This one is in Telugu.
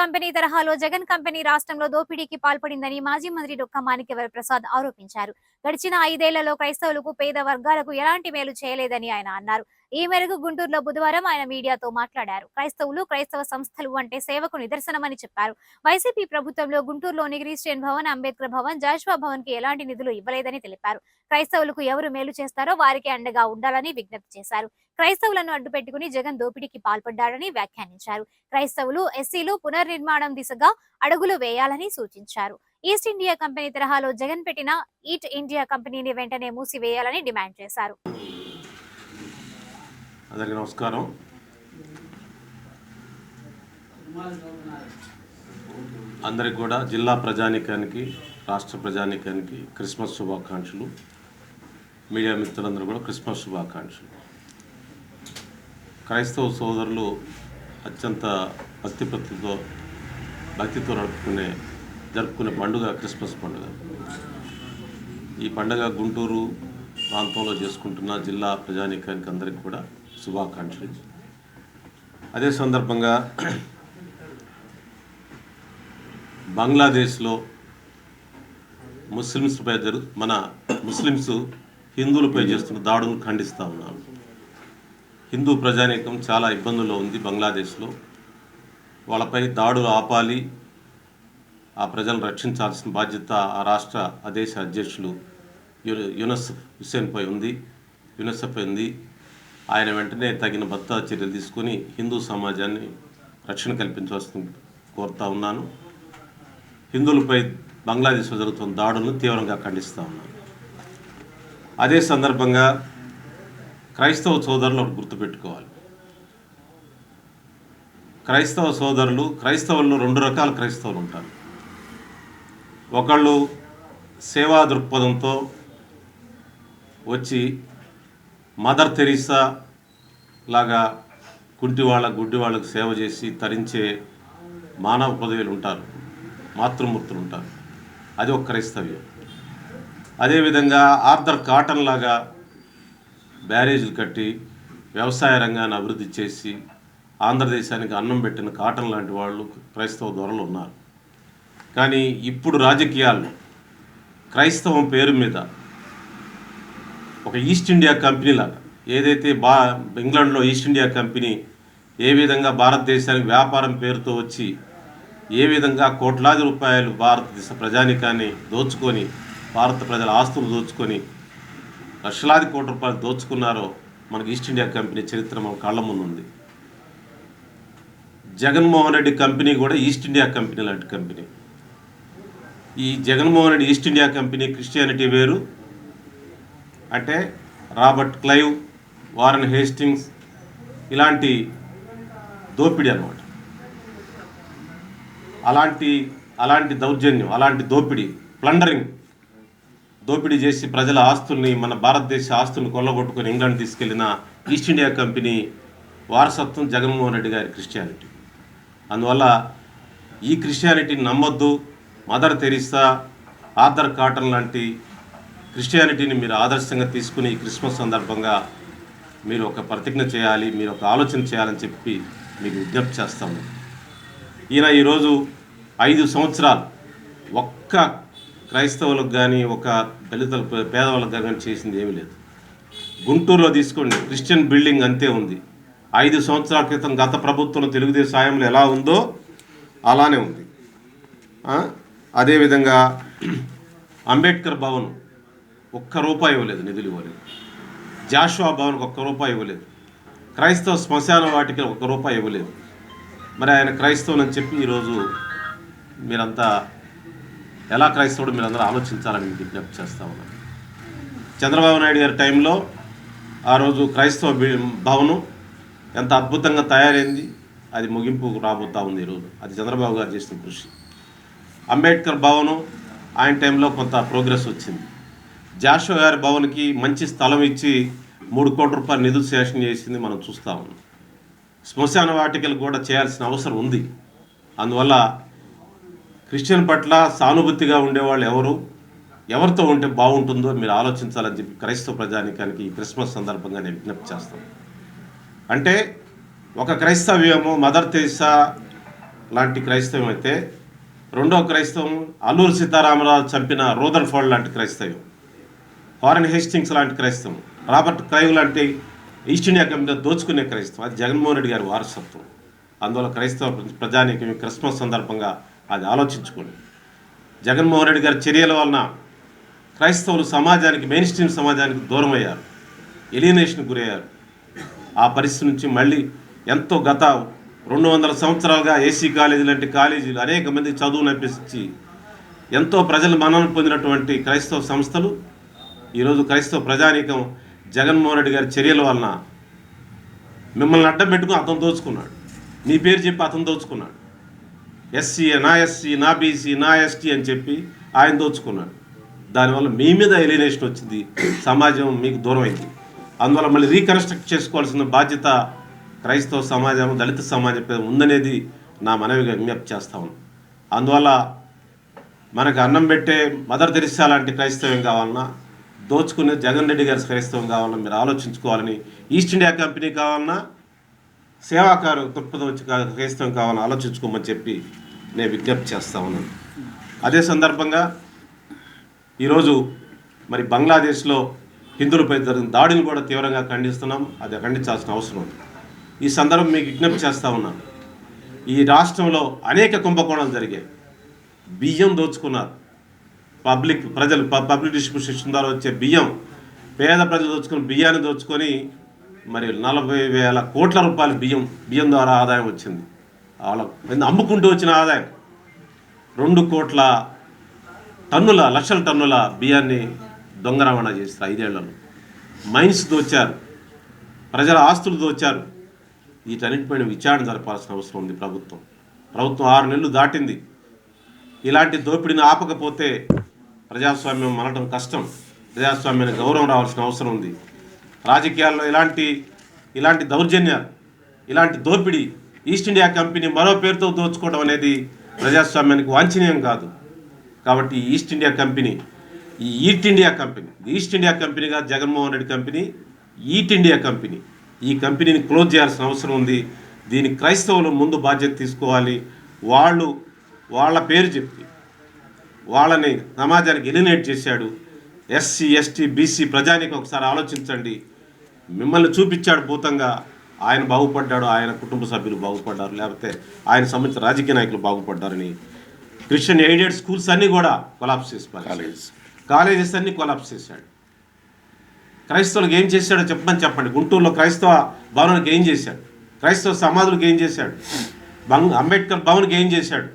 కంపెనీ తరహాలో జగన్ కంపెనీ రాష్ట్రంలో దోపిడీకి పాల్పడిందని మాజీ మంత్రి డొక్క మాణిక్యవర ప్రసాద్ ఆరోపించారు. గడిచిన ఐదేళ్ళలో క్రైస్తవులకు పేద వర్గాలకు ఎలాంటి మేలు చేయలేదని ఆయన అన్నారు. ఈ మేరకు గుంటూరులో బుధవారం ఆయన మీడియాతో మాట్లాడారు. క్రైస్తవులు క్రైస్తవ సంస్థలు అంటే సేవకు నిదర్శనమని చెప్పారు. వైసీపీ ప్రభుత్వంలో గుంటూరులోని క్రిస్టియన్ భవన్ అంబేద్కర్ భవన్ జాషువా భవన్కి ఎలాంటి నిధులు ఇవ్వలేదని తెలిపారు. క్రైస్తవులకు ఎవరు మేలు చేస్తారో వారికి అండగా ఉండాలని విజ్ఞప్తి చేశారు. క్రైస్తవులను అడ్డుపెట్టుకుని జగన్ దోపిడీకి పాల్పడ్డారని వ్యాఖ్యానించారు. క్రైస్తవులు ఎస్సీలు పునర్నిర్మాణం దిశగా అడుగులు వేయాలని సూచించారు. ఈస్ట్ ఇండియా కంపెనీ తరహాలో జగన్ పెట్టిన ఈట్ ఇండియా కంపెనీని వెంటనే మూసివేయాలని డిమాండ్ చేశారు. అందరికీ నమస్కారం. అందరికి కూడా జిల్లా ప్రజానీకానికి రాష్ట్ర ప్రజానీకానికి క్రిస్మస్ శుభాకాంక్షలు. మీడియా మిత్రులందరూ కూడా క్రిస్మస్ శుభాకాంక్షలు. క్రైస్తవ సోదరులు అత్యంత భక్తిపత్తితో భక్తితో నడుపుకునే జరుపుకునే పండుగ క్రిస్మస్ పండుగ. ఈ పండుగ గుంటూరు ప్రాంతంలో చేసుకుంటున్న జిల్లా ప్రజానీకానికి అందరికీ కూడా శుభాకాంక్షలు. అదే సందర్భంగా బంగ్లాదేశ్లో ముస్లిమ్స్పై జరు మన ముస్లిమ్స్ హిందువులపై చేస్తున్న దాడులను ఖండిస్తూ ఉన్నాను హిందూ ప్రజానీకం చాలా ఇబ్బందుల్లో ఉంది బంగ్లాదేశ్లో. వాళ్ళపై దాడులు ఆపాలి ఆ ప్రజలను రక్షించాల్సిన బాధ్యత ఆ రాష్ట్ర ఆ దేశ అధ్యక్షులు యు- యునస్ హుస్సేన్పై ఉంది యునెసెఫ్ ఉంది. ఆయన వెంటనే తగిన భద్రతా చర్యలు తీసుకొని హిందూ సమాజాన్ని రక్షణ కల్పించవలసింది కోరుతా ఉన్నాను. హిందువులపై బంగ్లాదేశ్లో జరుగుతున్న దాడులను తీవ్రంగా ఖండిస్తూ ఉన్నాను. అదే సందర్భంగా క్రైస్తవ సోదరులు ఒకటి గుర్తుపెట్టుకోవాలి. క్రైస్తవ సోదరులు క్రైస్తవుల్లో రెండు రకాల క్రైస్తవులు ఉంటారు. ఒకళ్ళు సేవా దృక్పథంతో వచ్చి మదర్ తెరీసా లాగా కుంటి వాళ్ళ గుడ్డి వాళ్ళకు సేవ చేసి తరించే మానవ పదవులు ఉంటారు. మాతృమూర్తులు ఉంటారు. అది ఒక క్రైస్తవ్యం. అదేవిధంగా ఆర్థర్ కాటన్ లాగా బ్యారేజీలు కట్టి వ్యవసాయ రంగాన్ని అభివృద్ధి చేసి ఆంధ్రదేశానికి అన్నం పెట్టిన కాటన్ లాంటి వాళ్ళు క్రైస్తవ దొరలు ఉన్నారు. కానీ ఇప్పుడు రాజకీయాల్లో క్రైస్తవం పేరు మీద ఒక ఈస్ట్ ఇండియా కంపెనీ లాగా. ఏదైతే బా ఇంగ్లాండ్లో ఈస్ట్ ఇండియా కంపెనీ ఏ విధంగా భారతదేశానికి వ్యాపారం పేరుతో వచ్చి ఏ విధంగా కోట్లాది రూపాయలు భారతదేశ ప్రజానికాన్ని దోచుకొని భారత ప్రజల ఆస్తులు దోచుకొని లక్షలాది కోట్ల రూపాయలు దోచుకున్నారో మనకి ఈస్ట్ ఇండియా కంపెనీ చరిత్ర మన కళ్ళ ముందుంది జగన్మోహన్ రెడ్డి కంపెనీ కూడా ఈస్ట్ ఇండియా కంపెనీ లాంటి కంపెనీ. ఈ Jaganmohan Reddy East India company Christianity వేరు అంటే రాబర్ట్ క్లైవ్ వారన్ హేస్టింగ్స్ ఇలాంటి దోపిడీ అన్నమాట. అలాంటి అలాంటి దౌర్జన్యం అలాంటి దోపిడీ ప్లండరింగ్ దోపిడీ చేసి ప్రజల ఆస్తుల్ని మన భారతదేశ ఆస్తుల్ని కొల్లగొట్టుకుని ఇంగ్లాండ్ తీసుకెళ్ళిన ఈస్ట్ ఇండియా కంపెనీ వారసత్వం జగన్మోహన్ రెడ్డి గారి క్రిస్టియానిటీ. అందువల్ల ఈ క్రిస్టియానిటీని నమ్మొద్దు. మదర్ తెరిసా ఆర్థర్ కాటన్ లాంటి క్రిస్టియానిటీని మీరు ఆదర్శంగా తీసుకుని ఈ క్రిస్మస్ సందర్భంగా మీరు ఒక ప్రతిజ్ఞ చేయాలి మీరు ఒక ఆలోచన చేయాలని చెప్పి మీకు విజ్ఞప్తి చేస్తాము. ఈయన ఈరోజు ఐదు సంవత్సరాలు ఒక్క క్రైస్తవులకు కానీ ఒక దళితుల పేదవాళ్ళకు కానీ చేసింది ఏమీ లేదు. గుంటూరులో తీసుకోండి క్రిస్టియన్ బిల్డింగ్ అంతే ఉంది. ఐదు సంవత్సరాల క్రితం గత ప్రభుత్వం తెలుగుదేశం సాయంలో ఎలా ఉందో అలానే ఉంది. అదేవిధంగా అంబేద్కర్ భవన్ ఒక్క రూపాయి ఇవ్వలేదు నిధులు ఇవ్వలేదు. జాషువా భవన్కి ఒక్క రూపాయి ఇవ్వలేదు. క్రైస్తవ శ్మశాన వాటికి ఒక్క రూపాయి ఇవ్వలేదు. మరి ఆయన క్రైస్తవులని అని చెప్పి ఈరోజు మీరంతా ఎలా క్రైస్తవుడు మీరందరూ ఆలోచించాలని మీకు విజ్ఞప్తి చేస్తా ఉన్నాను. చంద్రబాబు నాయుడు గారి టైంలో ఆ రోజు క్రైస్తవ భవనం ఎంత అద్భుతంగా తయారైంది అది ముగింపు రాబోతా ఉంది ఈరోజు. అది చంద్రబాబు గారు చేసిన కృషి. అంబేద్కర్ భవనం ఆయన టైంలో కొంత ప్రోగ్రెస్ వచ్చింది. జాషో గారి భవన్కి మంచి స్థలం ఇచ్చి మూడు కోట్ల రూపాయలు నిధులు శాంక్షన్ చేసింది మనం చూస్తా ఉన్నాం. శ్మశాన వాటికలు కూడా చేయాల్సిన అవసరం ఉంది. అందువల్ల క్రిస్టియన్ పట్ల సానుభూతిగా ఉండేవాళ్ళు ఎవరు? ఎవరితో ఉంటే బాగుంటుందో మీరు ఆలోచించాలని చెప్పి క్రైస్తవ ప్రజానికానికి ఈ క్రిస్మస్ సందర్భంగా నేను విజ్ఞప్తి చేస్తాను. అంటే ఒక క్రైస్తవ్యము మదర్ తెరిసా లాంటి క్రైస్తవం అయితే రెండో క్రైస్తవం అల్లూరు సీతారామరాజు చంపిన రూదర్ ఫోల్డ్ లాంటి క్రైస్తవం హారన్ హేస్టింగ్స్ లాంటి క్రైస్తవం రాబర్ట్ క్రైవ్ లాంటి ఈస్ట్ ఇండియా కంపెనీ దోచుకునే క్రైస్తవం అది జగన్మోహన్ రెడ్డి గారి వారసత్వం. అందువల్ల క్రైస్తవ ప్రజానికి క్రిస్మస్ సందర్భంగా అది ఆలోచించుకోండి. జగన్మోహన్ రెడ్డి గారి చర్యల వలన క్రైస్తవులు సమాజానికి మెయిన్ స్ట్రీమ్ సమాజానికి దూరం అయ్యారు ఎలియనేషన్ గురయ్యారు. ఆ పరిస్థితి నుంచి మళ్ళీ ఎంతో గత రెండు వందల సంవత్సరాలుగా ఏసీ కాలేజీ లాంటి కాలేజీలు అనేక మంది చదువు నడిపించి ఎంతో ప్రజలు మన్నన పొందినటువంటి క్రైస్తవ సంస్థలు ఈరోజు క్రైస్తవ ప్రజానీకం జగన్మోహన్ రెడ్డి గారి చర్యల వలన మిమ్మల్ని అడ్డం పెట్టుకుని అతను దోచుకున్నాడు. మీ పేరు చెప్పి అతను దోచుకున్నాడు. ఎస్సీ నా ఎస్సీ నా బీసీ నా ఎస్టీ అని చెప్పి ఆయన దోచుకున్నాడు. దానివల్ల మీ మీద ఎలినేషన్ వచ్చింది. సమాజం మీకు దూరం అయింది. అందువల్ల మళ్ళీ రీకన్స్ట్రక్ట్ చేసుకోవాల్సిన బాధ్యత క్రైస్తవ సమాజం దళిత సమాజం ఉందనేది నా మనవిగా విజ్ఞప్తి చేస్తా ఉన్నాను అందువల్ల మనకు అన్నం పెట్టే మదర్ తెరిసా లాంటి క్రైస్తవ్యం కావాలన్నా దోచుకునే జగన్ రెడ్డి గారి క్రైస్తవం కావాలన్నా మీరు ఆలోచించుకోవాలని ఈస్ట్ ఇండియా కంపెనీ కావాలన్నా సేవాకారు దృక్పథం వచ్చి కా- క్రైస్తవం కావాలని ఆలోచించుకోమని చెప్పి నేను విజ్ఞప్తి చేస్తా ఉన్నాను. అదే సందర్భంగా ఈరోజు మరి బంగ్లాదేశ్లో హిందువులపై జరిగిన దాడిని కూడా తీవ్రంగా ఖండిస్తున్నాం. అది ఖండించాల్సిన అవసరం ఉంది. ఈ సందర్భం మీకు విజ్ఞప్తి చేస్తూ ఉన్నాను. ఈ రాష్ట్రంలో అనేక కుంభకోణాలు జరిగాయి. బియ్యం దోచుకున్నారు. పబ్లిక్ ప్రజలు పబ్లిక్ డిస్ట్రిబ్యూషన్ ద్వారా వచ్చే బియ్యం పేద ప్రజలు దోచుకుని బియ్యాన్ని దోచుకొని మరి నలభై వేల కోట్ల రూపాయల బియ్యం బియ్యం ద్వారా ఆదాయం వచ్చింది. వాళ్ళ అమ్ముకుంటూ వచ్చిన ఆదాయం రెండు కోట్ల టన్నుల లక్షల టన్నుల బియ్యాన్ని దొంగ రవాణా చేస్తారు ఐదేళ్ళలో. మైన్స్ దోచారు ప్రజల ఆస్తులు దోచారు. వీటన్నిటిపైన విచారణ జరపాల్సిన అవసరం ఉంది ప్రభుత్వం. ప్రభుత్వం ఆరు నెలలు దాటింది. ఇలాంటి దోపిడీని ఆపకపోతే ప్రజాస్వామ్యం మనటం కష్టం. ప్రజాస్వామ్యానికి గౌరవం రావాల్సిన అవసరం ఉంది. రాజకీయాల్లో ఇలాంటి ఇలాంటి దౌర్జన్యాలు ఇలాంటి దోపిడీ ఈస్ట్ ఇండియా కంపెనీ మరో పేరుతో దోచుకోవడం అనేది ప్రజాస్వామ్యానికి వాంఛనీయం కాదు. కాబట్టి ఈస్ట్ ఇండియా కంపెనీ ఈ East India company East India కంపెనీగా Jaganmohan Reddy company East India company. ఈ కంపెనీని క్లోజ్ చేయాల్సిన అవసరం ఉంది. దీని క్రైస్తవులు ముందు బాధ్యత తీసుకోవాలి. వాళ్ళు వాళ్ళ పేరు చెప్పి వాళ్ళని సమాజానికి ఎలినేట్ చేశాడు. ఎస్సీ ఎస్టీ బీసీ ప్రజానికి ఒకసారి ఆలోచించండి. మిమ్మల్ని చూపించాడు భూతంగా. ఆయన బాగుపడ్డాడు ఆయన కుటుంబ సభ్యులు బాగుపడ్డారు లేకపోతే ఆయన సంబంధించిన రాజకీయ నాయకులు బాగుపడ్డారని. క్రిస్టియన్ ఎయిడెడ్ స్కూల్స్ అన్నీ కూడా కొలాప్స్ చేసి కాలేజెస్. కాలేజెస్ అన్నీ కొలాప్స్ చేశాడు. క్రైస్తవులకు ఏం చేశాడో చెప్పమని చెప్పండి. గుంటూరులో క్రైస్తవ భవనానికి ఏం చేశాడు? క్రైస్తవ సమాధులకు ఏం చేశాడు? బంగ్ అంబేద్కర్ భవన్కి ఏం చేశాడు?